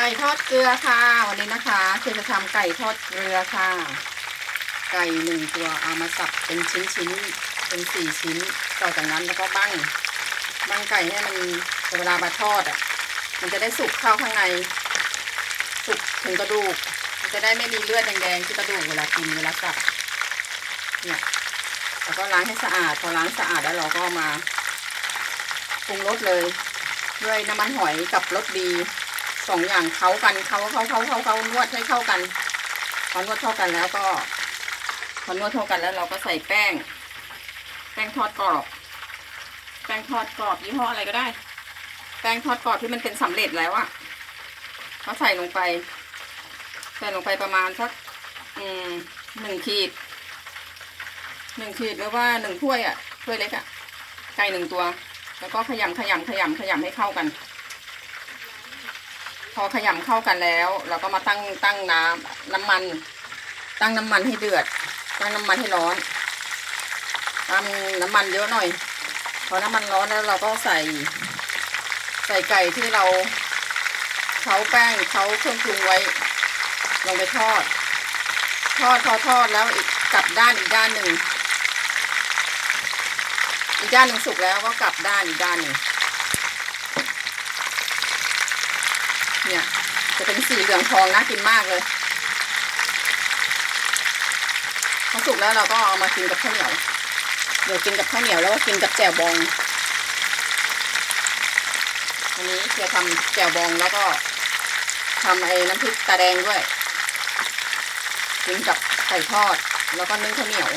ไก่ทอดเกลือค่ะ วันนี้นะคะเคือจะทำไก่ทอดเกลือค่ะ ไก่หนึ่งตัวเอามาสับเป็นชิ้นชิ้นๆเป็นสี่ชิ้น ต่อจากนั้นแล้วก็บั้งบั้งไก่ให้มันเวลามาทอดอะ มันจะได้สุกเข้าข้างใน สุกถึงกระดูก มันจะได้ไม่มีเลือดแดงๆที่กระดูกเวลากินเวลาสับเนี่ยแล้วก็ล้างให้สะอาด พอล้างสะอาดแล้วเราก็มาปรุงรสเลย ด้วยน้ำมันหอยกับรสดี สองอย่างเข้ากันเขาเขาเขาเขาเขานวดให้เข้ากันพอนวดเข้ากันแล้วก็พอนวดเข้ากันแล้วเราก็ใส่แป้ง แป้งทอดกรอบ แป้งทอดกรอบยี่ห้ออะไรก็ได้ แป้งทอดกรอบที่มันเป็นสำเร็จแล้วอะก็ใส่ลงไป ใส่ลงไปประมาณสักอืมหนึ่งขีดหนึ่งขีดหรือว่าหนึ่งถ้วยอะถ้วยเล็กอะไก่หนึ่งตัว แล้วก็ขยำขยำขยำขยำให้เข้ากัน อขยำเข้ากันแล้ว เราก็มาตั้งตั้งน้ำน้ำมัน ตั้งน้ำมันให้เดือด ตั้งน้ำมันให้ร้อนตั้งน้ำมันเยอะหน่อย พอน้ำมันร้อนแล้วเราก็ใส่ ใส่ไก่ที่เราเค้าแป้งเค้าเครื่องปรุงไว้ ลงไปทอด ทอดทอดทอดแล้วอีกกลับด้านอีกด้านหนึ่งอีกด้านหนึ่งสุกแล้วก็กลับด้านอีกด้านหนึ่ง เนี่ย จะเป็นสีเหลืองทองน่ากินมากเลยพอสุกแล้วเราก็เอามากินกับข้าวเหนียว เดี๋ยวกินกับข้าวเหนียวแล้วก็กินกับแจ่วบองวันนี้เพียทำแจ่วบองแล้วก็ทำไอ้น้ำพริกตาแดงด้วย กินกับไก่ทอดแล้วก็นึ่งข้าวเหนียว